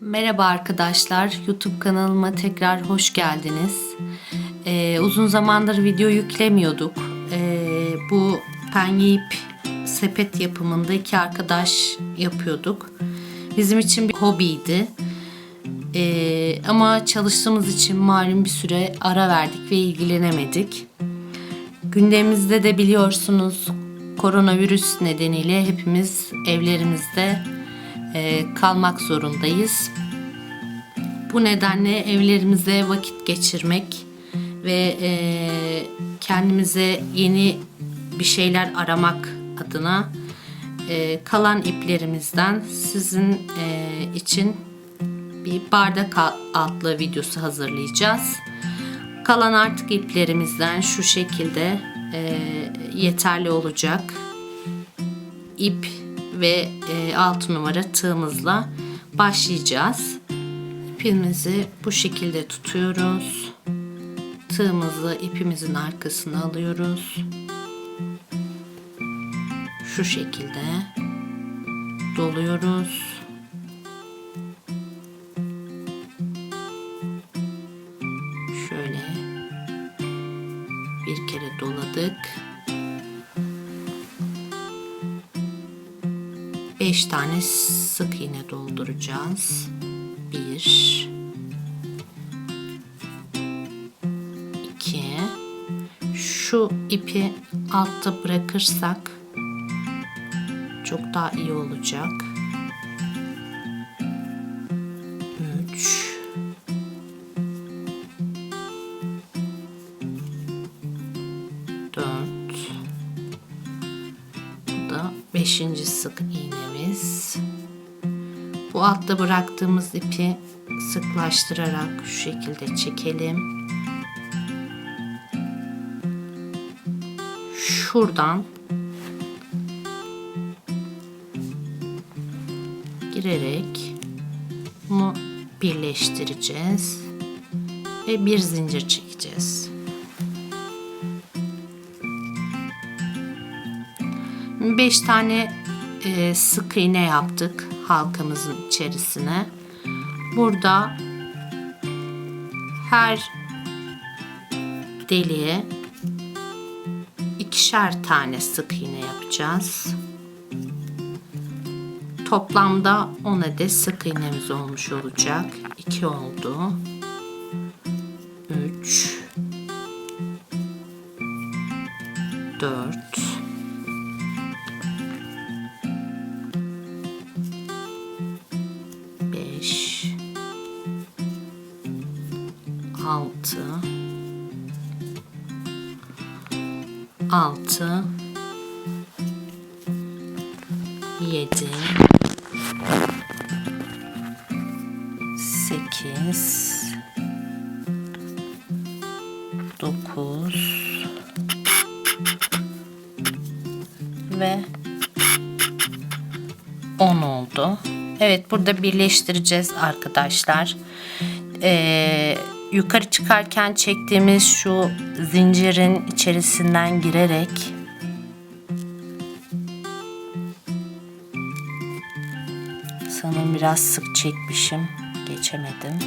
Merhaba arkadaşlar, YouTube kanalıma tekrar hoş geldiniz. Ee, uzun zamandır video yüklemiyorduk. Ee, bu penye ip sepet yapımında iki arkadaş yapıyorduk. Bizim için bir hobiydi. Ee, ama çalıştığımız için malum bir süre ara verdik ve ilgilenemedik. Gündemimizde de biliyorsunuz koronavirüs nedeniyle hepimiz evlerimizde e, kalmak zorundayız. Bu nedenle evlerimizde vakit geçirmek ve e, kendimize yeni bir şeyler aramak adına e, kalan iplerimizden sizin e, için bir bardak adlı videosu hazırlayacağız. Kalan artık iplerimizden şu şekilde e, yeterli olacak ip ve e, 6 numara tığımızla başlayacağız. İpimizi bu şekilde tutuyoruz. Tığımızı ipimizin arkasına alıyoruz. Şu şekilde doluyoruz. 5 tane sık iğne dolduracağız. 1 2 Şu ipi altta bırakırsak çok daha iyi olacak. 3 4 5. sık iğnemiz. Bu altta bıraktığımız ipi sıklaştırarak şu şekilde çekelim. Şuradan girerek bunu birleştireceğiz ve bir zincir çekeceğiz. 5 tane e, sık iğne yaptık halkamızın içerisine. Burada her deliğe ikişer tane sık iğne yapacağız. Toplamda 10 adet sık iğnemiz olmuş olacak. 2 oldu. 6 6 7 8 9 ve 10 oldu. Evet burada birleştireceğiz arkadaşlar. Ee, yukarı çıkarken çektiğimiz şu zincirin içerisinden girerek sanırım biraz sık çekmişim. Geçemedim.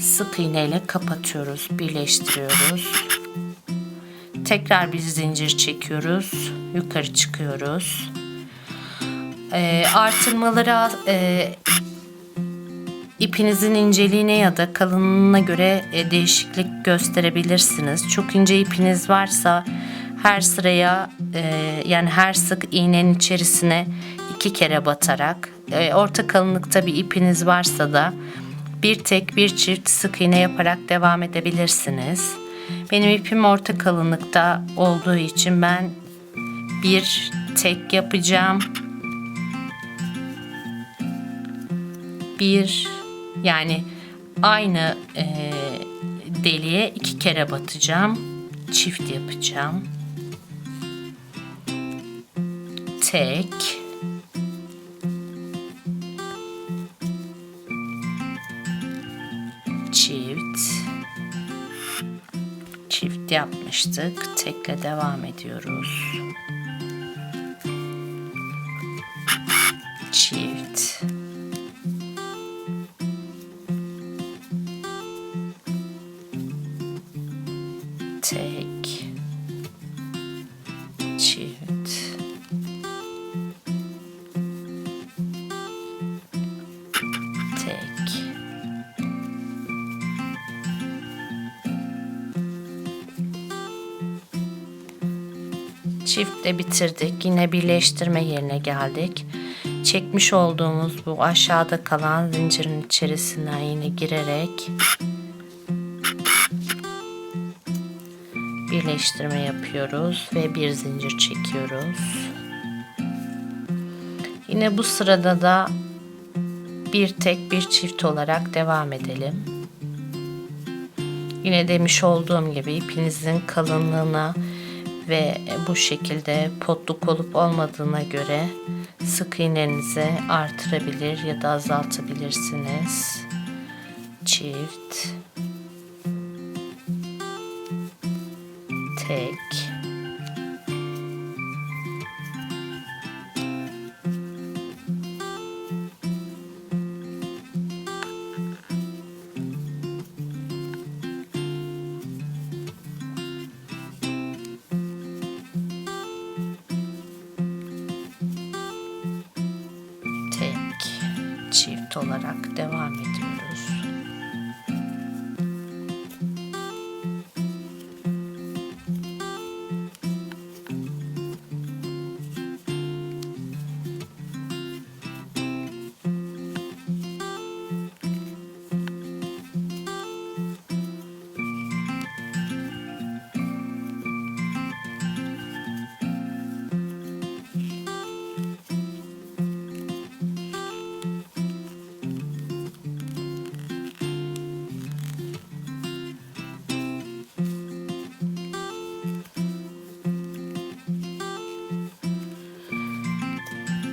Sık iğneyle kapatıyoruz, birleştiriyoruz. Tekrar bir zincir çekiyoruz. Yukarı çıkıyoruz. E, artırmalara e, ipinizin inceliğine ya da kalınlığına göre e, değişiklik gösterebilirsiniz. Çok ince ipiniz varsa her sıraya e, yani her sık iğnenin içerisine iki kere batarak e, orta kalınlıkta bir ipiniz varsa da bir tek bir çift sık iğne yaparak devam edebilirsiniz. Benim ipim orta kalınlıkta olduğu için ben bir tek yapacağım. bir yani aynı e, deliğe iki kere batacağım. Çift yapacağım. Tek. Çift. Çift yapmıştık. Tekle devam ediyoruz. Çiftle bitirdik. Yine birleştirme yerine geldik. Çekmiş olduğumuz bu aşağıda kalan zincirin içerisinden yine girerek birleştirme yapıyoruz ve bir zincir çekiyoruz. Yine bu sırada da bir tek bir çift olarak devam edelim. Yine demiş olduğum gibi ipinizin kalınlığına ve bu şekilde potluk olup olmadığına göre sık iğnenizi artırabilir ya da azaltabilirsiniz. Çift tek olarak devam ediyoruz.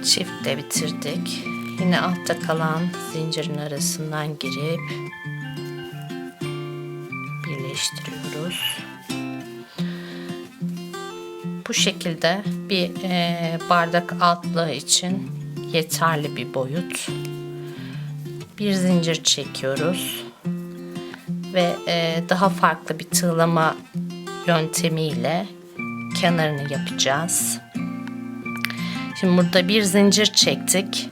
Çiftle bitirdik. Yine altta kalan zincirin arasından girip birleştiriyoruz. Bu şekilde bir e, bardak altlığı için yeterli bir boyut. Bir zincir çekiyoruz ve e, daha farklı bir tığlama yöntemiyle kenarını yapacağız. Şimdi burada bir zincir çektik.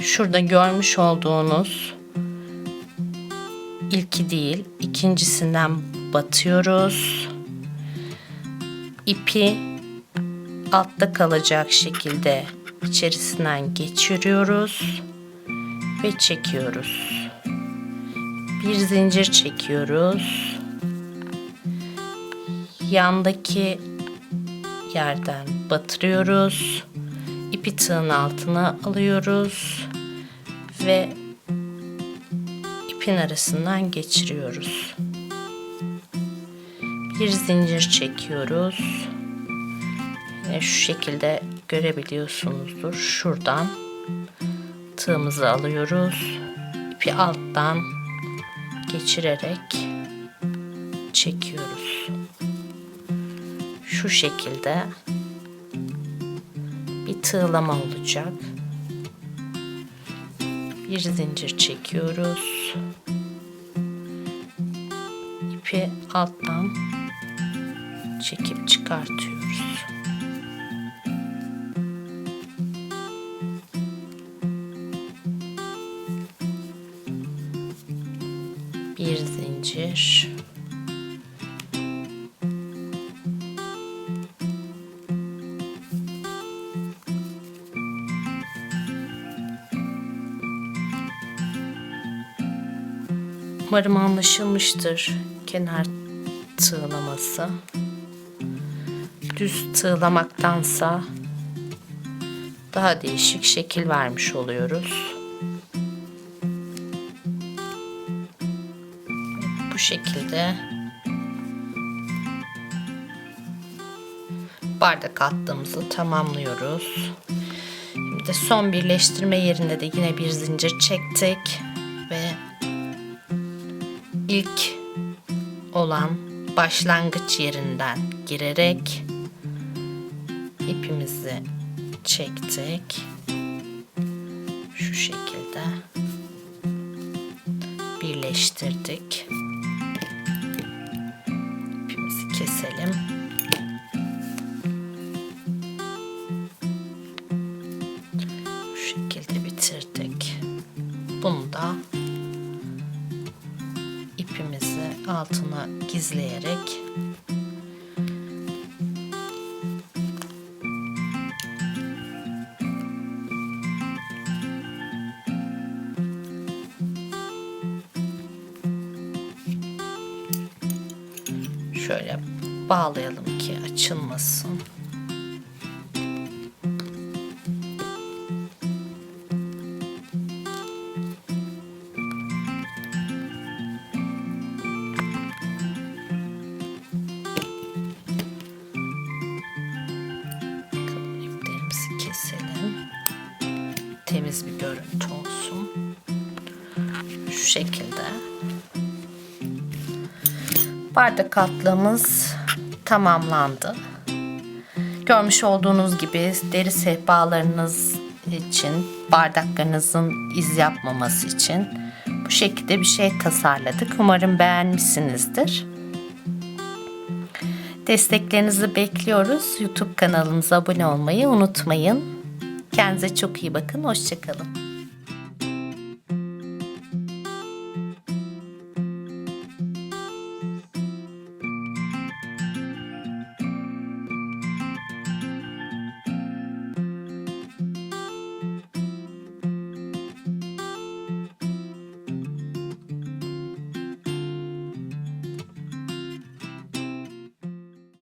Şurada görmüş olduğunuz ilki değil, ikincisinden batıyoruz. İpi altta kalacak şekilde içerisinden geçiriyoruz ve çekiyoruz. Bir zincir çekiyoruz. Yandaki yerden batırıyoruz ipi tığın altına alıyoruz ve ipin arasından geçiriyoruz. Bir zincir çekiyoruz. Yine şu şekilde görebiliyorsunuzdur. Şuradan tığımızı alıyoruz. İpi alttan geçirerek çekiyoruz. Şu şekilde bir tığlama olacak. Bir zincir çekiyoruz. İpi alttan çekip çıkartıyoruz. Bir zincir Umarım anlaşılmıştır kenar tığlaması. Düz tığlamaktansa daha değişik şekil vermiş oluyoruz. Bu şekilde bardak attığımızı tamamlıyoruz. Şimdi son birleştirme yerinde de yine bir zincir çektik ilk olan başlangıç yerinden girerek ipimizi çektik. Şu şekilde birleştirdik. temizleyerek şöyle bağlayalım ki açılmasın. Şekilde. Bardak altlığımız tamamlandı. Görmüş olduğunuz gibi deri sehpalarınız için bardaklarınızın iz yapmaması için bu şekilde bir şey tasarladık. Umarım beğenmişsinizdir. Desteklerinizi bekliyoruz. YouTube kanalımıza abone olmayı unutmayın. Kendinize çok iyi bakın. Hoşçakalın.